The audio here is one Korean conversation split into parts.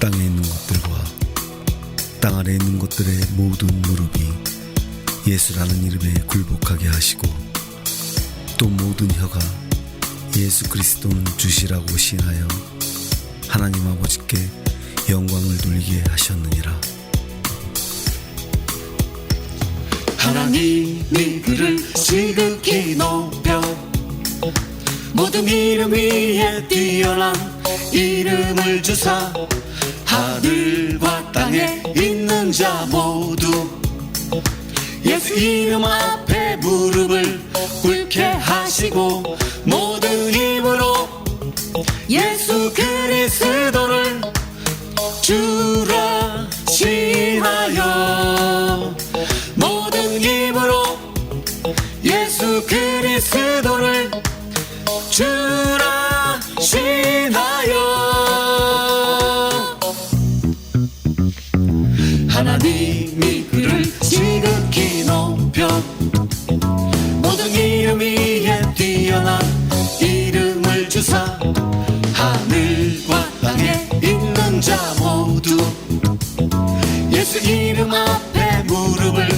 땅에 있는 것들과 땅 아래 있는 것들의 모든 무릎이 예수라는 이름에 굴복하게 하시고 또 모든 혀가 예수 그리스도는 주시라고 신하여 하나님 아버지께 영광을 돌리게 하셨느니라. 하나님이 그를 지극히 높여 모든 이름 위에 뛰어난 이름을 주사 하늘과 땅에 있는 자 모두 예수 이름 앞에 무릎을 꿇게 하시고 모든 힘으로 예수 그리스도를 주라 신하여 모든 힘으로 예수 그리스도를 하늘과 땅에 있는 자 모두 예수 이름 앞에 무릎을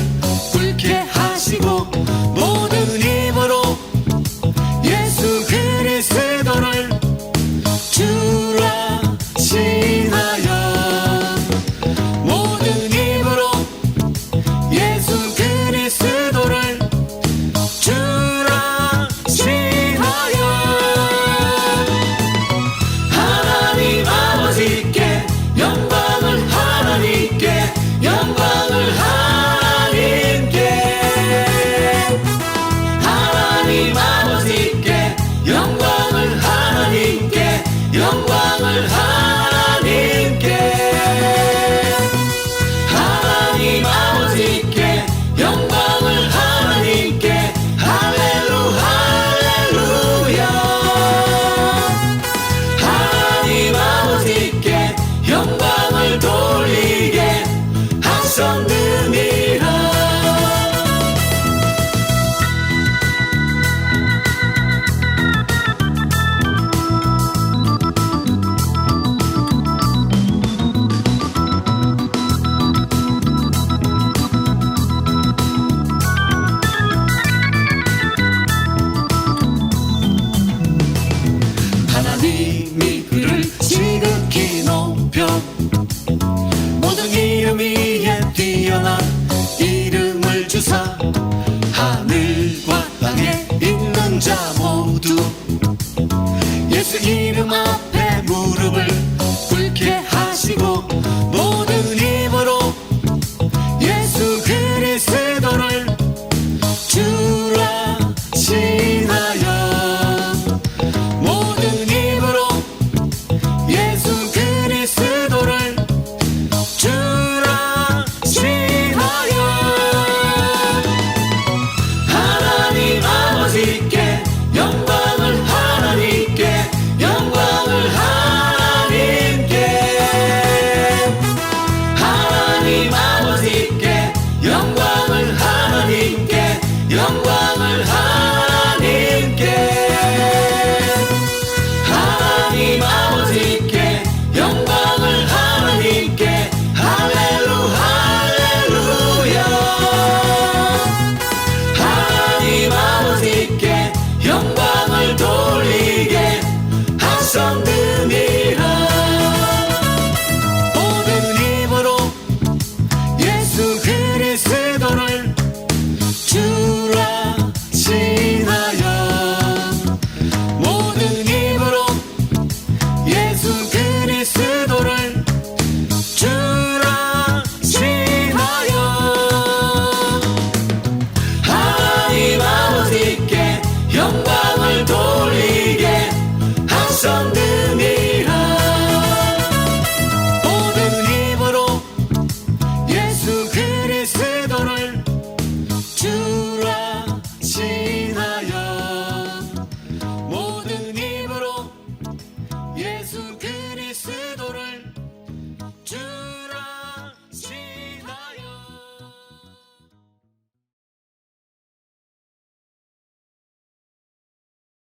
하